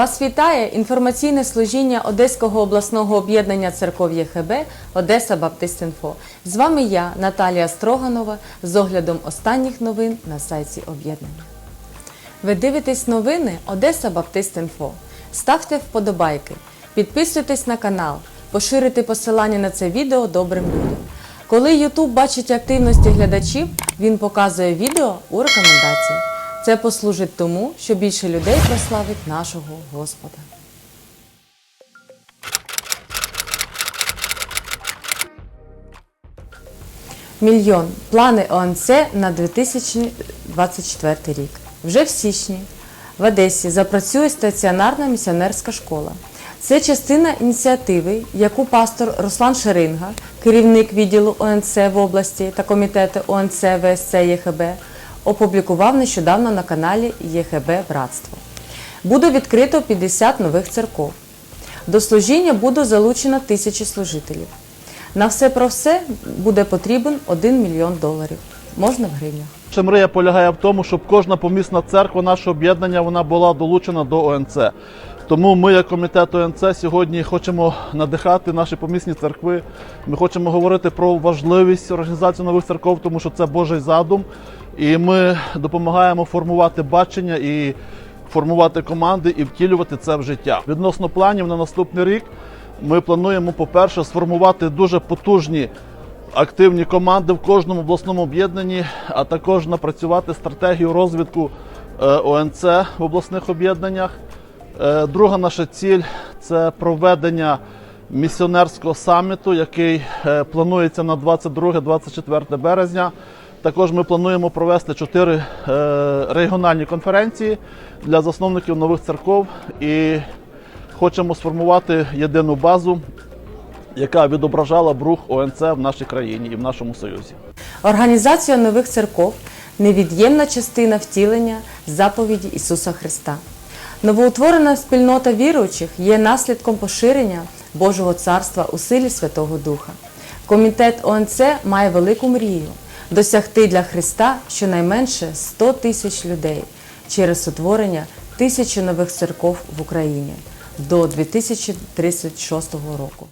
Вас вітає інформаційне служіння Одеського обласного об'єднання церков ЄХБ Одеса Баптист.Інфо. З вами я, Наталія Строганова, з оглядом останніх новин на сайті об'єднання. Ви дивитесь новини Одеса Баптист.Інфо. Ставте вподобайки, підписуйтесь на канал, поширюйте посилання на це відео добрим людям. Коли YouTube бачить активності глядачів, він показує відео у рекомендаціях. Це послужить тому, що більше людей прославить нашого Господа. Мільйон. Плани ОНЦ на 2024 рік. Вже в січні в Одесі запрацює стаціонарна місіонерська школа. Це частина ініціативи, яку пастор Руслан Шеринга, керівник відділу ОНЦ в області та комітету ОНЦ ВСЦ ЄХБ, опублікував нещодавно на каналі ЄХБ Братство. Буде відкрито 50 нових церков. До служіння буде залучено тисячі служителів. На все про все буде потрібен 1 мільйон доларів. Можна в гривнях. Наша мрія полягає в тому, щоб кожна помісна церква нашого об'єднання вона була долучена до ОНЦ. Тому ми, як комітет ОНЦ, сьогодні хочемо надихати наші помісні церкви. Ми хочемо говорити про важливість організації нових церков, тому що це Божий задум. І ми допомагаємо формувати бачення і формувати команди і втілювати це в життя. Відносно планів на наступний рік ми плануємо, по-перше, сформувати дуже потужні активні команди в кожному обласному об'єднанні, а також напрацювати стратегію розвитку е, ОНЦ в обласних об'єднаннях. Е, Друга наша ціль це проведення місіонерського саміту, який е, планується на 22-24 березня. Також ми плануємо провести чотири е, регіональні конференції для засновників нових церков і хочемо сформувати єдину базу яка відображала б рух ОНЦ в нашій країні і в нашому союзі. Організація нових церков невід'ємна частина втілення заповіді Ісуса Христа. Новоутворена спільнота віруючих є наслідком поширення Божого царства у силі Святого Духа. Комітет ОНЦ має велику мрію досягти для Христа щонайменше 100 тисяч людей через утворення тисячі нових церков в Україні до 2036 року.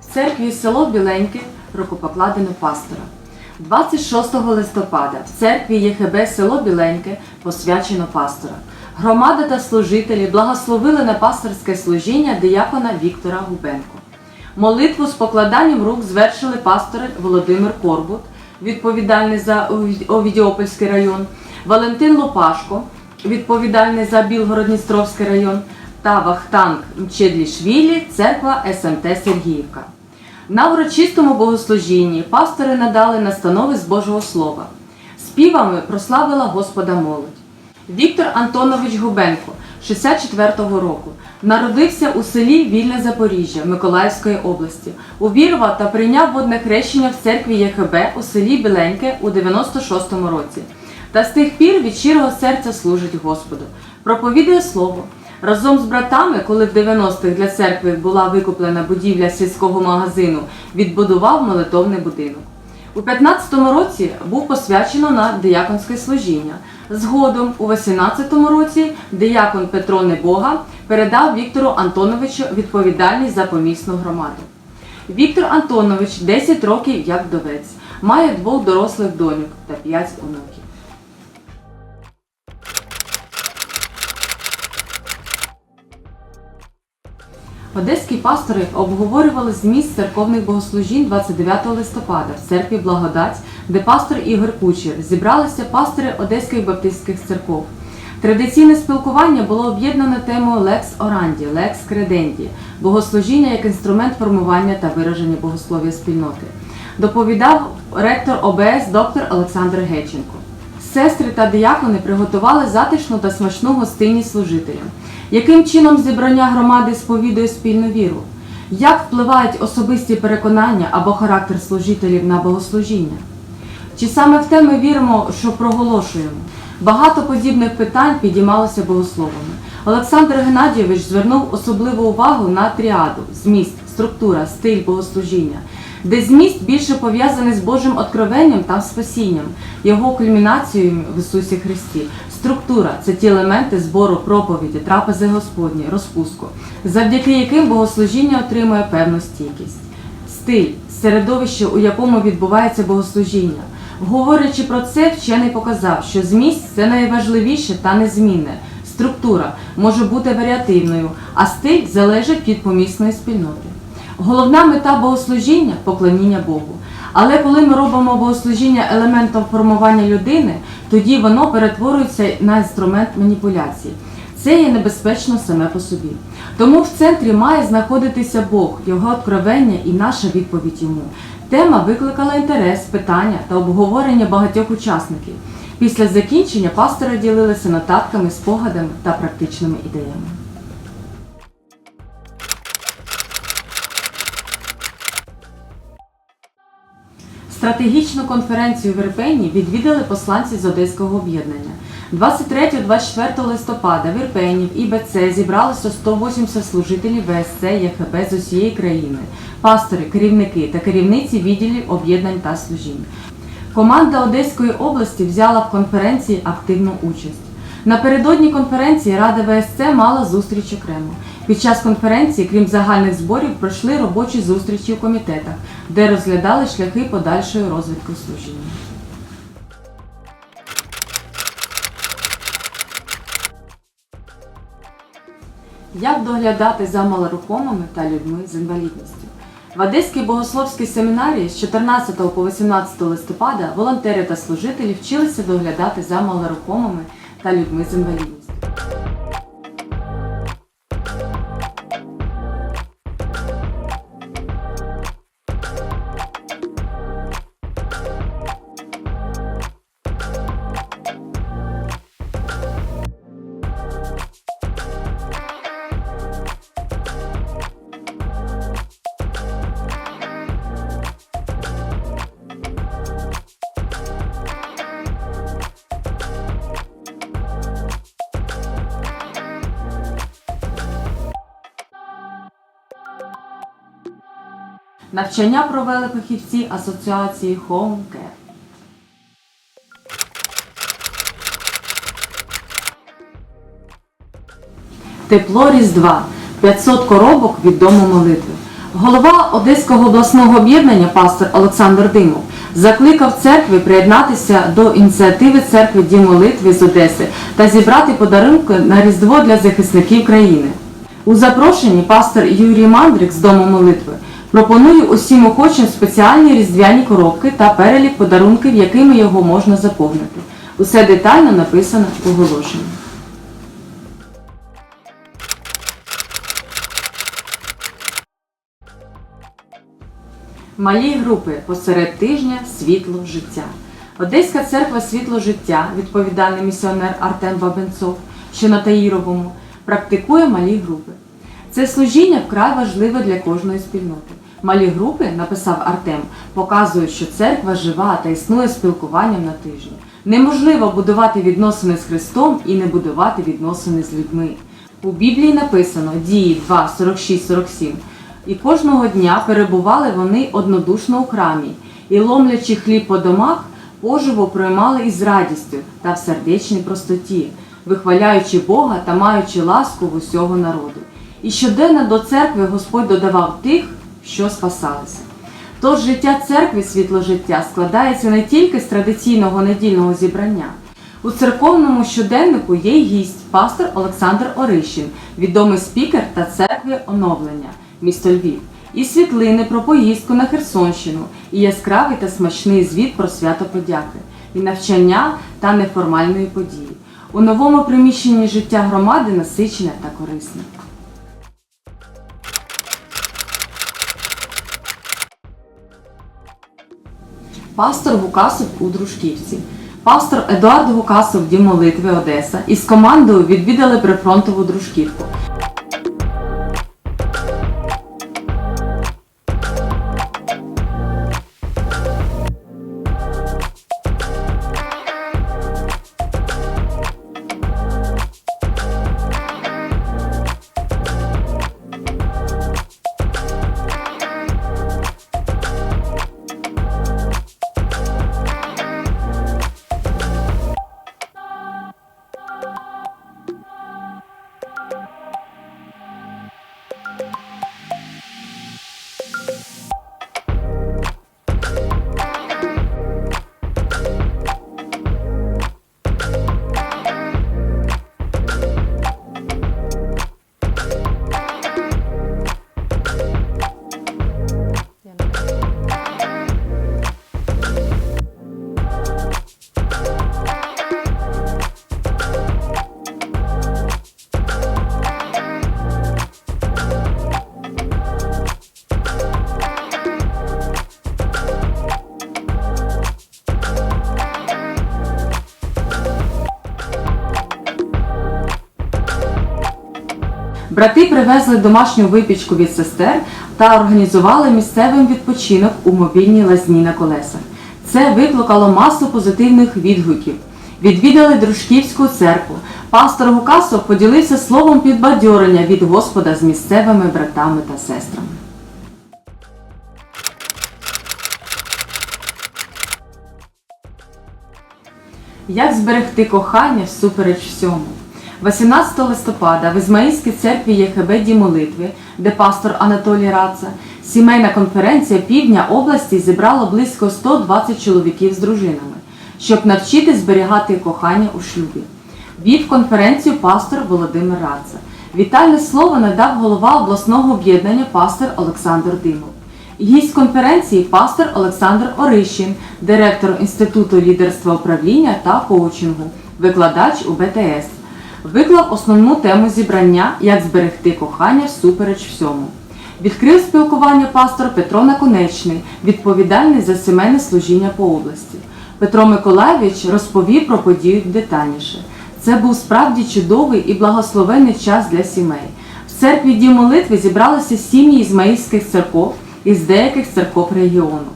В церкві село Біленьке рукопокладено пастора. 26 листопада в церкві ЄХБ село Біленьке посвячено пастора. Громада та служителі благословили на пасторське служіння диякона Віктора Губенко. Молитву з покладанням рук звершили пастори Володимир Корбут, відповідальний за Овідіопольський район, Валентин Лопашко, відповідальний за Білгород-Дністровський район, та Вахтанг Мчедлішвілі, церква СМТ Сергіївка. На урочистому богослужінні пастори надали настанови з Божого Слова. Співами прославила Господа молодь. Віктор Антонович Губенко, 64-го року, народився у селі Вільне Запоріжжя Миколаївської області. Увірував та прийняв водне хрещення в церкві ЄХБ у селі Біленьке у 96-му році. Та з тих пір від щирого серця служить Господу. Проповідує слово. Разом з братами, коли в 90-х для церкви була викуплена будівля сільського магазину, відбудував молитовний будинок. У 15-му році був посвячено на дияконське служіння. Згодом, у 18-му році, диякон Петро Небога передав Віктору Антоновичу відповідальність за помісну громаду. Віктор Антонович 10 років як вдовець, має двох дорослих доньок та 5 онуків. Одеські пастори обговорювали зміст церковних богослужінь 29 листопада в церкві Благодать, де пастор Ігор Кучер зібралися пастори Одеських баптистських церков. Традиційне спілкування було об'єднано темою Лекс Оранді, Лекс Креденді, богослужіння як інструмент формування та вираження богослов'я спільноти. Доповідав ректор ОБС доктор Олександр Геченко. Сестри та диякони приготували затишну та смачну гостинність служителям. Яким чином зібрання громади сповідує спільну віру? Як впливають особисті переконання або характер служителів на богослужіння? Чи саме в те ми віримо, що проголошуємо? Багато подібних питань підіймалося богословами. Олександр Геннадійович звернув особливу увагу на тріаду, зміст, структура, стиль богослужіння. Де зміст більше пов'язаний з Божим откровенням та спасінням, його кульмінацією в Ісусі Христі. Структура це ті елементи збору проповіді, трапези Господні, розпуску, завдяки яким богослужіння отримує певну стійкість. Стиль середовище, у якому відбувається богослужіння. Говорячи про це, вчений показав, що зміст це найважливіше та незмінне. Структура може бути варіативною, а стиль залежить від помісної спільноти. Головна мета богослужіння поклоніння Богу. Але коли ми робимо богослужіння елементом формування людини, тоді воно перетворюється на інструмент маніпуляції. Це є небезпечно саме по собі. Тому в центрі має знаходитися Бог, його откровення і наша відповідь йому. Тема викликала інтерес, питання та обговорення багатьох учасників. Після закінчення пастори ділилися нотатками, спогадами та практичними ідеями. Стратегічну конференцію в Ірпені відвідали посланці з Одеського об'єднання. 23-24 листопада в Ірпені в ІБЦ зібралося 180 служителів ВСЦ ЄХБ з усієї країни, пастори, керівники та керівниці відділів об'єднань та служінь. Команда Одеської області взяла в конференції активну участь. Напередодні конференції Рада ВСЦ мала зустріч окремо. Під час конференції, крім загальних зборів, пройшли робочі зустрічі у комітетах, де розглядали шляхи подальшої розвитку служіння. Як доглядати за малорухомими та людьми з інвалідністю? В Одеській богословській семінарії з 14 по 18 листопада волонтери та служителі вчилися доглядати за малорухомими та людьми з інвалідністю. Навчання провели фахівці асоціації Home. Тепло Різдва 500 коробок від дому молитви. Голова Одеського обласного об'єднання пастор Олександр Димов закликав церкви приєднатися до ініціативи церкви Дім молитви з Одеси та зібрати подарунки на Різдво для захисників країни. У запрошенні пастор Юрій Мандрик з Дому молитви пропонує усім охочим спеціальні різдвяні коробки та перелік подарунків, якими його можна заповнити. Усе детально написано в оголошенні. Малі групи посеред тижня світло життя. Одеська церква світло життя, відповідальний місіонер Артем Бабенцов, що на Таїровому, практикує малі групи. Це служіння вкрай важливе для кожної спільноти. Малі групи, написав Артем, показують, що церква жива та існує спілкуванням на тижні. Неможливо будувати відносини з Христом і не будувати відносини з людьми. У Біблії написано дії 2, 46, 47. І кожного дня перебували вони однодушно у храмі, і, ломлячи хліб по домах, поживо приймали із радістю та в сердечній простоті, вихваляючи Бога та маючи ласку в усього народу. І щоденно до церкви Господь додавав тих, що спасалися. Тож життя церкви світло життя складається не тільки з традиційного недільного зібрання. У церковному щоденнику є й гість, пастор Олександр Орищин, відомий спікер та церкви оновлення, місто Львів, і світлини про поїздку на Херсонщину, і яскравий та смачний звіт про свято подяки, і навчання та неформальної події. У новому приміщенні життя громади насичене та корисне. Пастор Вукасов у Дружківці. Пастор Едуард Вукасов Дім молитви Одеса із командою відвідали прифронтову дружківку. Брати привезли домашню випічку від сестер та організували місцевий відпочинок у мобільній лазні на колесах. Це викликало масу позитивних відгуків. Відвідали Дружківську церкву. Пастор Гукасов поділився словом підбадьорення від Господа з місцевими братами та сестрами. Як зберегти кохання всупереч всьому? 18 листопада в Ізмаїльській церкві ЄХБ молитви, де пастор Анатолій Раца, сімейна конференція півдня області зібрала близько 120 чоловіків з дружинами, щоб навчити зберігати кохання у шлюбі. Вів конференцію пастор Володимир Раца. Вітальне слово надав голова обласного об'єднання пастор Олександр Димов. Гість конференції пастор Олександр Орищин, директор Інституту лідерства управління та коучингу, викладач у БТС. Виклав основну тему зібрання Як зберегти кохання всупереч всьому. Відкрив спілкування пастор Петро Наконечний, відповідальний за сімейне служіння по області. Петро Миколаєвич розповів про подію детальніше. Це був справді чудовий і благословенний час для сімей. В церкві Дім молитви зібралися сім'ї ізмаїльських церков із деяких церков регіону.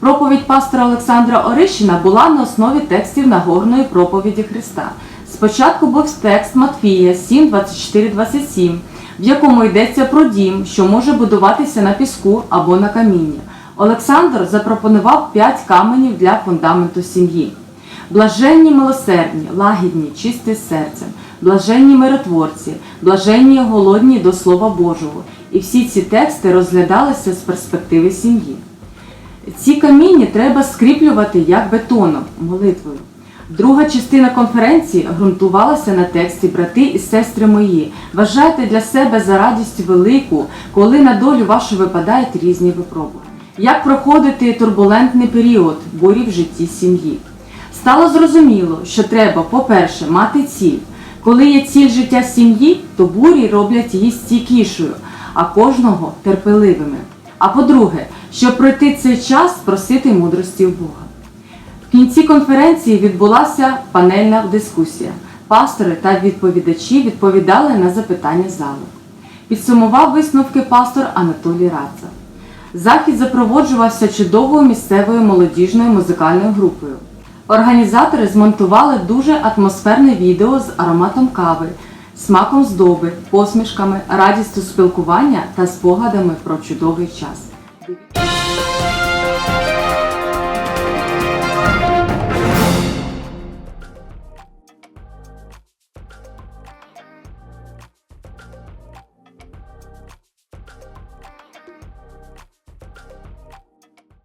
Проповідь пастора Олександра Орищина була на основі текстів Нагорної проповіді Христа. Спочатку був текст Матфія 7, 24, 27, в якому йдеться про дім, що може будуватися на піску або на каміння. Олександр запропонував п'ять каменів для фундаменту сім'ї. Блаженні милосердні, лагідні, чисті серцем, блаженні миротворці, блаженні голодні до Слова Божого. І всі ці тексти розглядалися з перспективи сім'ї. Ці каміння треба скріплювати як бетоном, молитвою. Друга частина конференції ґрунтувалася на тексті Брати і сестри мої. Вважайте для себе за радість велику, коли на долю вашу випадають різні випробування. Як проходити турбулентний період бурі в житті сім'ї? Стало зрозуміло, що треба, по-перше, мати ціль. Коли є ціль життя сім'ї, то бурі роблять її стійкішою, а кожного терпеливими. А по-друге, щоб пройти цей час, просити мудрості в Бога. Кінці конференції відбулася панельна дискусія. Пастори та відповідачі відповідали на запитання залу. Підсумував висновки пастор Анатолій Раца. Захід запроводжувався чудовою місцевою молодіжною музикальною групою. Організатори змонтували дуже атмосферне відео з ароматом кави, смаком здоби, посмішками, радістю спілкування та спогадами про чудовий час.